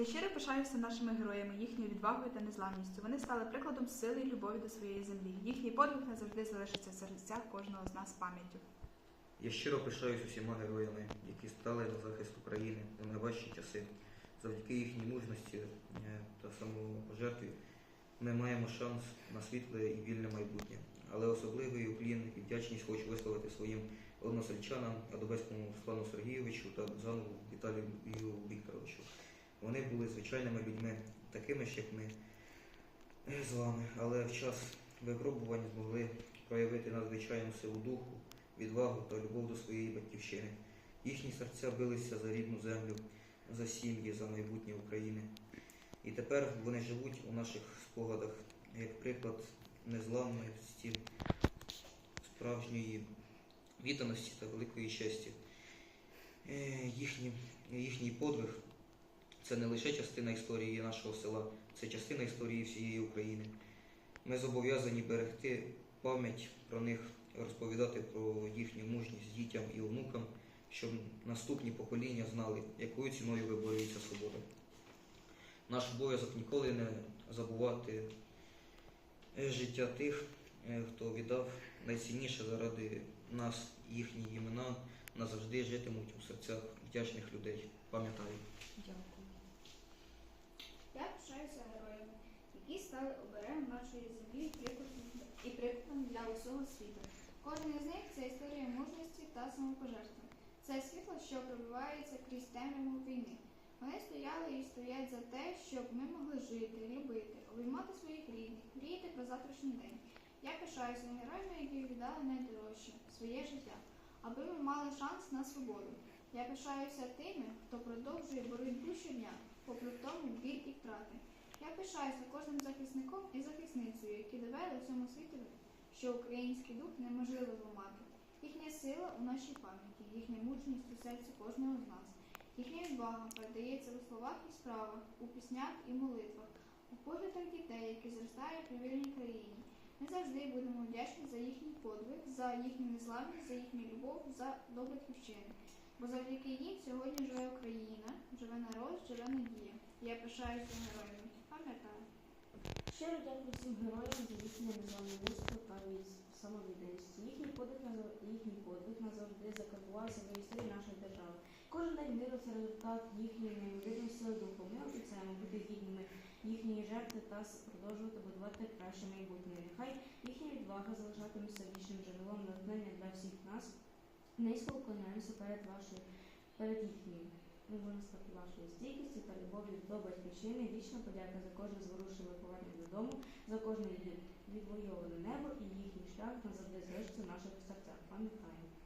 Я щиро пишаюся нашими героями, їхньою відвагою та незламністю. Вони стали прикладом сили і любові до своєї землі. Їхній подвиг назавжди залишиться в серцях кожного з нас пам'яттю. Я щиро пишаюсь усіма героями, які стали на захист України у найважчі часи. Завдяки їхній мужності е, та самопожертві ми маємо шанс на світле і вільне майбутнє. Але особливий уклін і вдячність хочу висловити своїм односельчанам, Адобецькому Руслану Сергійовичу та Бузанову Віталію Вікторовичу. Вони були звичайними людьми, такими ж, як ми е, з вами, але в час випробувань змогли проявити надзвичайну силу духу, відвагу та любов до своєї батьківщини. Їхні серця билися за рідну землю, за сім'ї, за майбутнє України. І тепер вони живуть у наших спогадах як приклад незламності, справжньої відданості та великої честі. Е, Їхні, їхній подвиг це не лише частина історії нашого села, це частина історії всієї України. Ми зобов'язані берегти пам'ять про них, розповідати про їхню мужність дітям і онукам, щоб наступні покоління знали, якою ціною виборюється свобода. Наш обов'язок ніколи не забувати е, життя тих, е, хто віддав найцінніше заради нас, їхні імена назавжди житимуть у серцях вдячних людей. Пам'ятаю. Дякую. Я пишаюся героями, які стали оберегом нашої землі і прикладом для усього світу. Кожен із них це історія мужності та самопожертви. Це світло, що пробивається крізь темряву війни. Вони стояли і стоять за те, щоб ми могли жити, любити, обіймати своїх рідних, мріяти про завтрашній день. Я пишаюся героями, які віддали найдорожче своє життя, аби ми мали шанс на свободу. Я пишаюся тими, хто продовжує боротьбу щодня, попри тому біль і втрати. Я пишаюся кожним захисником і захисницею, які довели всьому світу, що український дух неможливо зламати. Їхня сила у нашій пам'яті, їхня мужність у серці кожного з нас. Їхня відвага передається у словах і справах, у піснях і молитвах, у поглядах дітей, які зростають у вільній країні. Ми завжди будемо вдячні за їхній подвиг, за їхню незламність, за їхню любов, за до батьківщини. Бо завдяки їм сьогодні живе Україна, живе народ, живе надія. Я пишаюся героями. Пам'ятаю. Щиро дякую всім героям за їхнє незламне мужество та від- самовідданість. Їхній подвиг їхній подвиг назавжди закарбувався в історії нашої держави. Кожен день миру це результат їхньої неймовірної сили духу. Ми обіцяємо бути гідними їхньої жертви та продовжувати будувати краще майбутнє. Нехай їхня відвага залишатиметься вічним джерелом натхнення для всіх нас. Низько вклоняємося перед вашою перед їхньою. Ми можемо сказати вашою стійкістю любов'ю до батьківщини. Вічна подяка за кожне зворушливе повернення додому, за кожне відвоюване небо і їхній шлях назавжди залишиться в наших серцях. Пам'ятаємо.